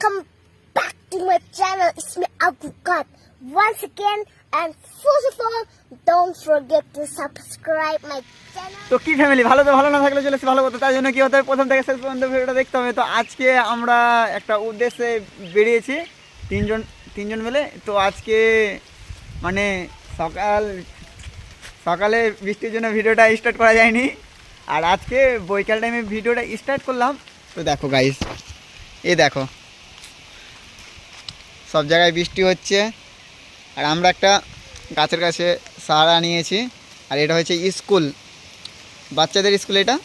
Welcome back to my channel. It's me Abukat once again. And first of all, don't forget to subscribe my channel. তো কি family ভালো তো ভালো না থাকলে চলে এসে ভালো করতে। তার জন্য কি হতে প্রথম থেকে শেষ পর্যন্ত ভিডিওটা দেখতে হবে। তো আজকে আমরা একটা উদ্দেশ্যে বেরিয়েছি তিনজন তিনজন মিলে। তো আজকে মানে সকাল সকালে বৃষ্টির জন্য ভিডিওটা স্টার্ট করা যায়নি। আর আজকে বৈকাল টাইমে ভিডিওটা স্টার্ট করলাম। তো দেখো গাইস এই দেখো। সব জায়গায় বৃষ্টি হচ্ছে। আর আমরা একটা গাছের কাছে সাহারা নিয়েছি। আর এটা হচ্ছে স্কুল। বাচ্চাদের স্কুল এটা?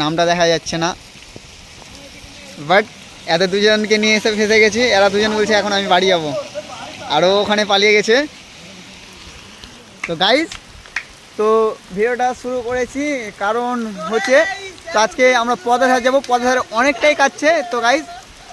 নামটা দেখা যাচ্ছে না। বাট এত দুজনকে নিয়ে এসে ফেসে গেছি। এরা দুজন বলছে, এখন আমি বাড়ি যাব। আরও ওখানে পালিয়ে গেছে। তো গাইজ তো ভিডিওটা শুরু করেছি কারণ হচ্ছে, তো আজকে আমরা পদধারে যাব। পদধারে অনেকটাই কাটছে তো গাইজ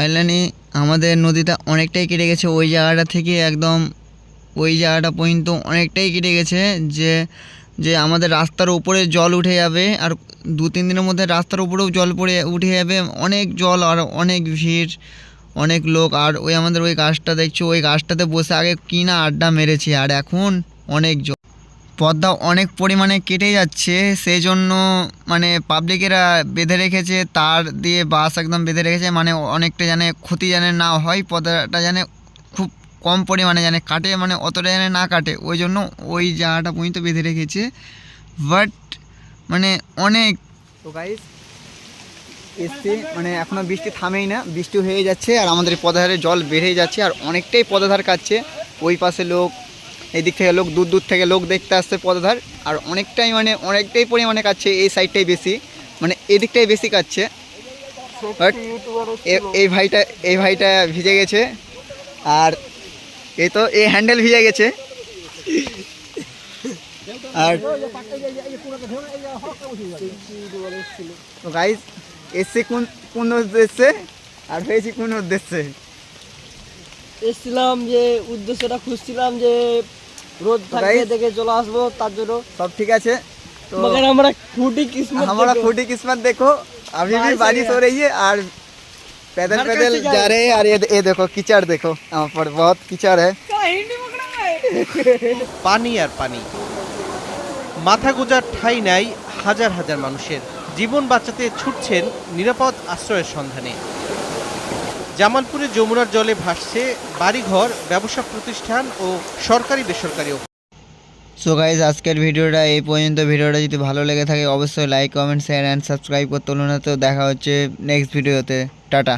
ফাইনালি আমাদের নদীটা অনেকটাই কেটে গেছে। ওই জায়গাটা থেকে একদম ওই জায়গাটা পর্যন্ত অনেকটাই কেটে গেছে যে যে আমাদের রাস্তার উপরে জল উঠে যাবে আর দু তিন দিনের মধ্যে রাস্তার উপরেও জল পড়ে, উঠে যাবে। অনেক জল আর অনেক ভিড়, অনেক লোক আর ওই আমাদের ওই গাছটা দেখছ, ওই গাছটাতে বসে আগে কিনা আড্ডা মেরেছি আর এখন অনেক জল। পদ্মা অনেক পরিমাণে কেটে যাচ্ছে সেই জন্য মানে পাবলিকেরা বেঁধে রেখেছে, তার দিয়ে বাস একদম বেঁধে রেখেছে মানে অনেকটা জানে ক্ষতি জানে না হয়, পদ্মাটা জানে খুব কম পরিমাণে জানে কাটে মানে অতটা জানে না কাটে, ওই জন্য ওই জায়গাটা পর্যন্ত বেঁধে রেখেছে। বাট মানে অনেক এসছে মানে এখনও বৃষ্টি থামেই না, বৃষ্টি হয়ে যাচ্ছে, আর আমাদের পদাধারে জল বেড়েই যাচ্ছে, আর অনেকটাই পদাধার কাটছে, ওই পাশে লোক এই দিক থেকে লোক দূর দূর থেকে লোক দেখতে আসছে পদাধার আর অনেকটাই মানে অনেকটাই পরিমাণে কাটছে এই সাইডটাই বেশি। মানে এদিকটাই বেশি কাটছে। এ- এই ভাইটা এই ভাইটা ভিজে গেছে। আর এই তো এই হ্যান্ডেল ভিজে গেছে। আর গাইজ এসছে কোন কোন উদ্দেশ্যে? আর হয়েছি কোন উদ্দেশ্যে? এসেছিলাম যে উদ্দেশ্যটা খুঁজছিলাম যে রোদ থাকবে Guys- দেখে চলে আসবো তার জন্য সব ঠিক আছে তো मगर हमारा खूटी किस्मत हमारा देखो। फूटी किस्मत देखो अभी भी बारिश बारिश हो हो रही है और पैदल घर पैदल कैसे जा जाए? रहे हैं और ये ये देखो कीचड़ देखो यहाँ पर बहुत कीचड़ है পানি আর পানি মাথা গোজার ঠাঁই নাই হাজার হাজার মানুষের জীবন বাঁচাতে ছুটছেন নিরাপদ আশ্রয়ের সন্ধানে জামালপুরে যমুনার জলে ভাসছে বাড়িঘর, ব্যবসা প্রতিষ্ঠান ও সরকারি বেসরকারিও সো গাইজ আজকের ভিডিওটা এই পর্যন্ত। ভিডিওটা যদি ভালো লেগে থাকে, অবশ্যই like comment share and subscribe করতে হলো না। তো দেখা হচ্ছে নেক্সট ভিডিওতে টাটা।